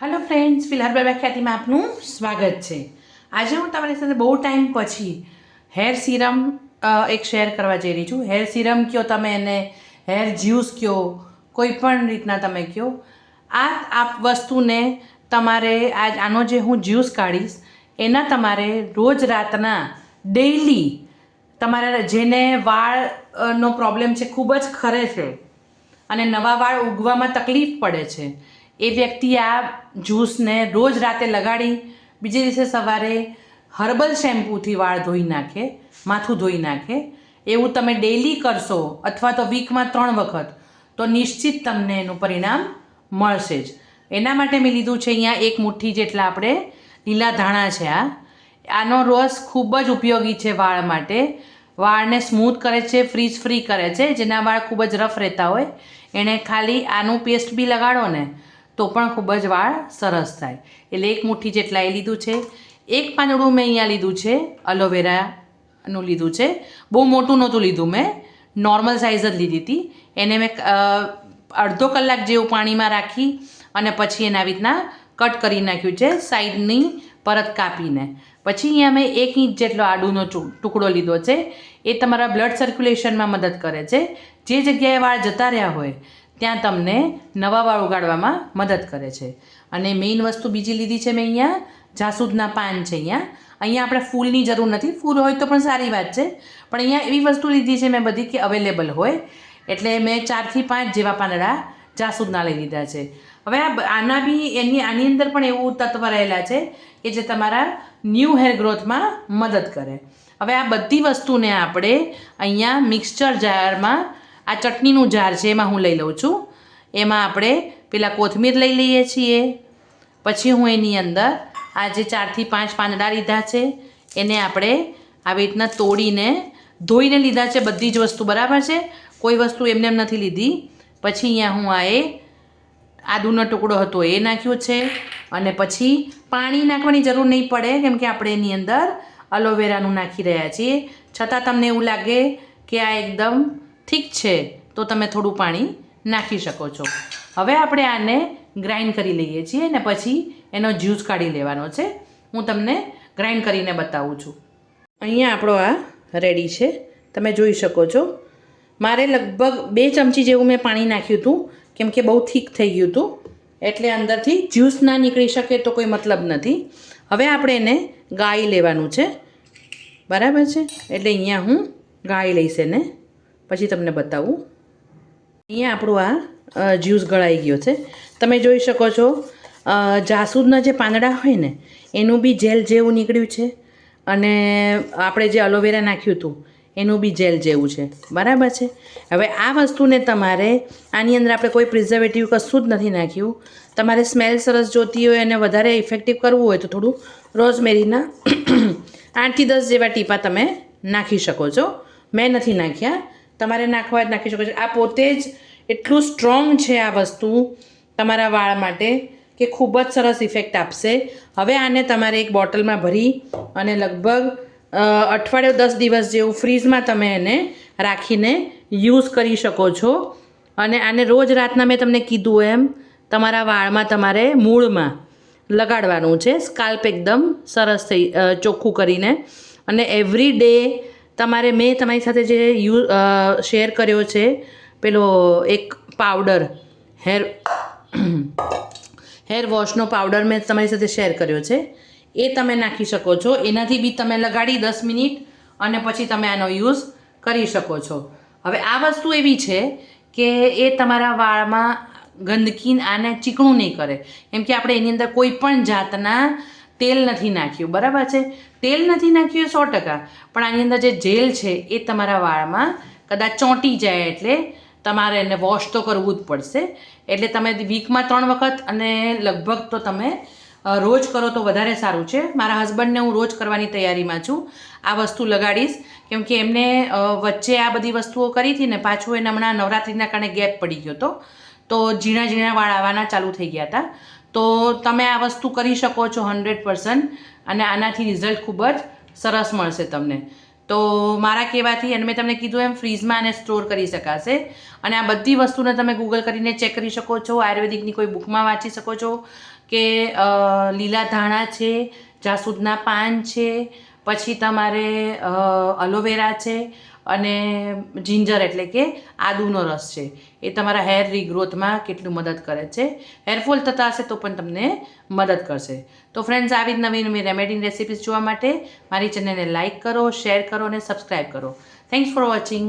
Hello friends ફિલહાલ બાબા ખ્યાતિમાં આપનું સ્વાગત છે. આજે હું તમારી સાથે બહુ ટાઈમ પછી હેર સિરમ એક શેર કરવા જઈ રહી છું. હેર સિરમ કયો તમે એને હેર જ્યુસ કયો? કોઈ પણ રીતના તમે કયો. આ આ વસ્તુને તમારે આજ આનો જે હું જ્યુસ કાઢીશ, એના તમારે રોજ રાતના ડેઈલી તમારા જેને વાળનો પ્રોબ્લેમ છે, ખૂબ જ ખરે છે. અને નવા વાળ ઉગવામાં તકલીફ પડે છે. એ વ્યક્તિ આ જ્યુસને રોજ રાતે લગાડી, બીજે દિવસે સવારે હર્બલ શેમ્પૂથી વાળ ધોઈ નાખે, માથું ધોઈ નાખે. એવું તમે ડેઈલી કરશો અથવા તો વીકમાં ત્રણ વખત, તો નિશ્ચિત તમને એનું પરિણામ મળશે જ. એના માટે મેં લીધું છે અહીંયા એક મુઠ્ઠી જેટલા આપણે લીલા ધાણા છે આ. આનો રસ ખૂબ જ ઉપયોગી છે વાળ માટે. વાળને સ્મૂથ કરે છે, ફ્રીઝ ફ્રી કરે છે. જેના વાળ ખૂબ જ રફ રહેતા હોય. એણે ખાલી આનું પેસ્ટ બી લગાડો ને તો પણ ખૂબ જ વાળ સરસ થાય. એટલે એક મુઠ્ઠી જેટલા એ લીધું છે. એક પાંદડું મેં અહીંયા લીધું છે. અલોવેરાનું લીધું છે. બહુ મોટું નહોતું લીધું મેં. નોર્મલ સાઇઝ જ લીધી હતી. એને મેં અડધો કલાક જેવું પાણીમાં રાખી અને પછી એના રીતના કટ કરી નાખ્યું છે સાઈડની પરત કાપીને. પછી અહીંયા મેં એક ઇંચ જેટલો આડુનો ટુકડો લીધો છે. એ તમારા બ્લડ સર્ક્યુલેશનમાં મદદ કરે છે. જે જગ્યાએ વાળ જતા રહ્યા હોય ત્યાં તમને નવા વાળ ઉગાડવામાં મદદ કરે છે. અને મેઇન વસ્તુ બીજી લીધી છે મેં અહીંયા, જાસૂદના પાન છે અહીંયા. અહીંયા આપણે ફૂલની જરૂર નથી, ફૂલ હોય તો પણ સારી વાત છે. પણ અહીંયા એવી વસ્તુ લીધી છે મેં બધી કે અવેલેબલ હોય. એટલે મેં ચારથી પાંચ જેવા પાંદડા જાસૂદના લઈ લીધા છે. હવે આ આના બી એની, આની અંદર પણ એવું તત્વ રહેલા છે કે જે તમારા ન્યૂ હેર ગ્રોથમાં મદદ કરે. હવે આ બધી વસ્તુને આપણે અહીંયા મિક્સચર જારમાં આ ચટણીનું જાર છે, એમાં હું લઈ લઉં છું. એમાં આપણે પેલા કોથમીર લઈ લઈએ છીએ. પછી હું એની અંદર આ જે ચારથી પાંચ પાંદડા લીધા છે, એને આપણે આવી રીતના તોડીને ધોઈને લીધા છે, બધી જ વસ્તુ બરાબર છે. કોઈ વસ્તુ એમને એમ નથી લીધી. પછી અહીંયા હું આ એ આદુનો ટુકડો હતો એ નાખ્યો છે અને પછી પાણી નાખવાની જરૂર નહીં પડે, કેમ કે આપણે એની અંદર અલોવેરાનું નાખી રહ્યા છીએ. છતાં તમને એવું લાગે કે આ એકદમ ઠીક છે, તો તમે થોડું પાણી નાખી શકો છો. હવે આપણે આને ગ્રાઇન્ડ કરી લઈએ છીએ ને પછી એનો જ્યુસ કાઢી લેવાનો છે. હું તમને ગ્રાઇન્ડ કરીને બતાવું છું. અહીંયા આપણો આ રેડી છે. તમે જોઈ શકો છો. મારે લગભગ બે ચમચી જેવું મેં પાણી નાખ્યું હતું, કેમ કે બહુ થીક થઈ ગયું હતું. એટલે અંદરથી જ્યુસ ના નીકળી શકે તો કોઈ મતલબ નથી. હવે આપણે એને ગાળી લેવાનું છે. બરાબર છે? એટલે અહીંયા હું ગાળી લઈશ એને. પછી તમને બતાવું. અહીંયા આપણું આ જ્યુસ ગળાઈ ગયો છે. તમે જોઈ શકો છો જાસૂદના જે પાંદડા હોય ને, એનું બી જેલ જેવું નીકળ્યું છે. અને આપણે જે અલોવેરા નાખ્યું હતું, એનું બી જેલ જેવું છે. બરાબર છે? હવે આ વસ્તુને તમારે, આની અંદર આપણે કોઈ પ્રિઝર્વેટિવ કશું જ નથી નાખ્યું. તમારે સ્મેલ સરસ જોતી હોય અને વધારે ઇફેક્ટિવ કરવું હોય તો થોડું રોઝમેરીના આઠથી દસ જેવા ટીપા તમે નાખી શકો છો. મેં નથી નાખ્યા. તમારે નાખવા જ નાખી શકો છો. આ પોતે જ એટલું સ્ટ્રોંગ છે આ વસ્તુ તમારા વાળ માટે કે ખૂબ જ સરસ ઇફેક્ટ આપશે. હવે આને તમારે એક બોટલમાં ભરી અને લગભગ અઠવાડિયું દસ દિવસ જેવું ફ્રીઝમાં તમે એને રાખીને યુઝ કરી શકો છો. અને આને રોજ રાતના મેં તમને કીધું એમ, તમારા વાળમાં તમારે મૂળમાં લગાડવાનું છે. સ્કાલ્પ એકદમ સરસ થઈ ચોખ્ખું કરીને. અને એવરી ડે તમારે મેં તમારી સાથે જે યુ શેર કર્યો છે, પેલો એક પાવડર હેર હેર વોશનો પાવડર મેં તમારી સાથે શેર કર્યો છે. એ તમે નાખી શકો છો. એનાથી બી તમે લગાડી દસ મિનિટ અને પછી તમે આનો યુઝ કરી શકો છો. હવે આ વસ્તુ એવી છે કે એ તમારા વાળમાં ગંદકી આને ચીકણું નહીં કરે. કેમ કે આપણે એની અંદર કોઈ પણ જાતના તેલ નથી નાખ્યું. બરાબર છે? તેલ નથી નાખ્યું સો ટકા. પણ આની અંદર જે જેલ છે એ તમારા વાળમાં કદાચ ચોંટી જાય એટલે તમારે એને વોશ તો કરવું જ પડશે. એટલે તમે વીકમાં ત્રણ વખત અને લગભગ તો તમે રોજ કરો તો વધારે સારું છે. મારા હસબન્ડને હું રોજ કરવાની તૈયારીમાં છું. આ વસ્તુ લગાડીશ કેમ કે એમને વચ્ચે આ બધી વસ્તુઓ કરી હતી ને પાછું એને હમણાં નવરાત્રિના કારણે ગેપ પડી ગયો હતો. તો ઝીણા ઝીણા વાળ આવવાના ચાલુ થઈ ગયા હતા. તો તમે આ વસ્તુ કરી શકો છો હંડ્રેડ પર્સન્ટ અને આનાથી રિઝલ્ટ ખૂબ જ સરસ મળશે તમને. તો મારા કહેવાથી અને મેં તમને કીધું એમ ફ્રીઝમાં આને સ્ટોર કરી શકાશે. અને આ બધી વસ્તુને તમે ગૂગલ કરીને ચેક કરી શકો છો. આયુર્વેદિકની કોઈ બુકમાં વાંચી શકો છો કે લીલા ધાણા છે જાસૂદના પાન છે, પછી તમારે અલોવેરા છે અને જિંજર એટલે કે આદુનો રસ છે. એ તમારા હેર રીગ્રોથમાં કેટલું મદદ કરે છે. હેરફોલ થતા હશે તો પણ તમને મદદ કરશે. તો ફ્રેન્ડ્સ આવી જ નવી નવી રેમેડીની રેસિપીઝ જોવા માટે મારી ચેનલને લાઇક કરો શેર કરો અને સબસ્ક્રાઈબ કરો. Thanks for watching